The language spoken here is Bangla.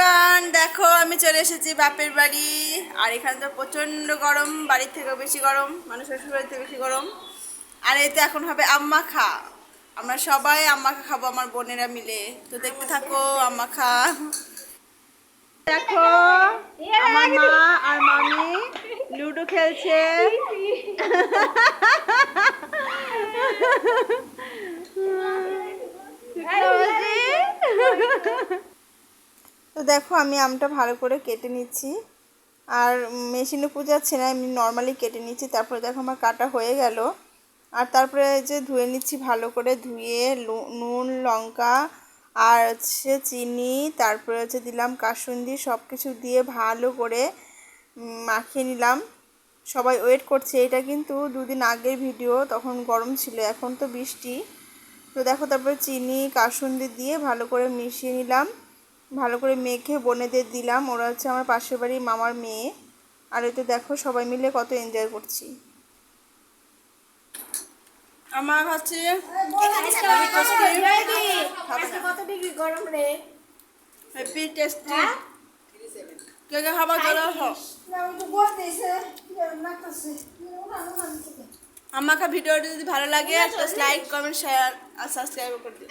এভরিওয়ান দেখো আমি চলে এসেছি বাপের বাড়ি আর এখানে তো প্রচণ্ড গরম বাড়ির থেকেও বেশি গরম মানে শ্বশুর থেকে বেশি গরম আর এতে এখন হবে আম্মা খা আমরা সবাই আম্মা খা খাব আমার বোনেরা মিলে তো দেখতে থাকো আম্মা খা দেখো আমার মা আর মামি লুডো খেলছে তো দেখো, আমি আমটা ভালো করে কেটে নিচ্ছি। আর মেশিনে পুজাচ্ছে না এমনি নর্মালি কেটে নিচ্ছি। তারপরে দেখো, আমার কাটা হয়ে গেল। আর তারপরে যে ধুয়ে নিচ্ছি ভালো করে, ধুয়ে নুন, লঙ্কা, আর হচ্ছে চিনি, তারপরে হচ্ছে দিলাম কাসুন্দি সব কিছু দিয়ে ভালো করে মাখিয়ে নিলাম। সবাই ওয়েট করছে, এটা কিন্তু দুদিন আগের ভিডিও তখন গরম ছিল, এখন তো বৃষ্টি। তো দেখো, তারপরে চিনি, কাসুন্দি দিয়ে ভালো করে মিশিয়ে নিলাম। ভালো করে মেখে বোনেদের দিলাম। ওরা হচ্ছে আমার পাশের বাড়ির মামার মেয়ে। আর এতে দেখো সবাই মিলে কত এনজয় করছি। আমার হচ্ছে হ্যাপি টেস্টি কে কে খাবার চলো আমাকে ভিডিওটি যদি ভালো লাগে একটা লাইক কমেন্ট শেয়ার আর সাবস্ক্রাইব করে দিও।